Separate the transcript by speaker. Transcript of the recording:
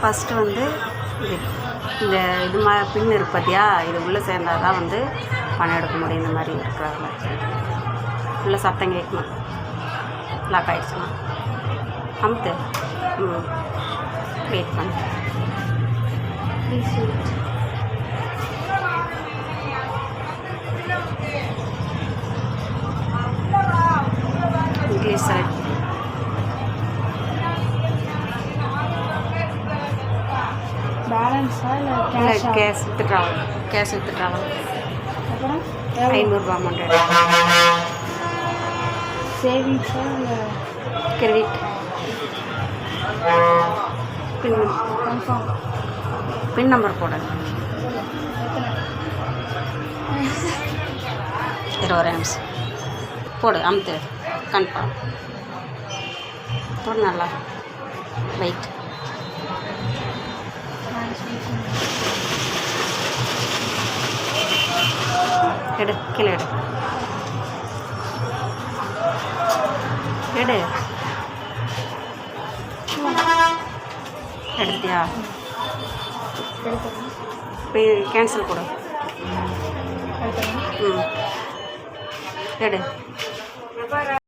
Speaker 1: First வந்து இது இந்த இது மா பின் இருக்கு பார்த்தியா இது உள்ளே சேர்ந்தால் தான் வந்து பணம் எடுக்க முடியும் இந்த மாதிரி இருக்கிறதுல உள்ளே சத்தம் கேட்கணும் லாக் ஆகிடுச்சுன்னா அமுத்து. ம். வெயிட் பண்ணு.
Speaker 2: பேலன்ஸா இல்லை கேஷா
Speaker 1: cash with travel cash with travel
Speaker 2: அப்புறம்?
Speaker 1: ஐநூறுரூவா அமௌண்ட்
Speaker 2: சேவிங்ஸா இல்லை?
Speaker 1: Credit pin
Speaker 2: confirm
Speaker 1: pin number போடு.
Speaker 2: எத்தனை
Speaker 1: இருபது நிமிஷம் போடு அமுத்து. கன்ஃபார்ம் போடு நல்லா. வெயிட் எடு கீழே எடு எடு எடுத்தியா இப்போ கேன்சல் கொடு ம் எடு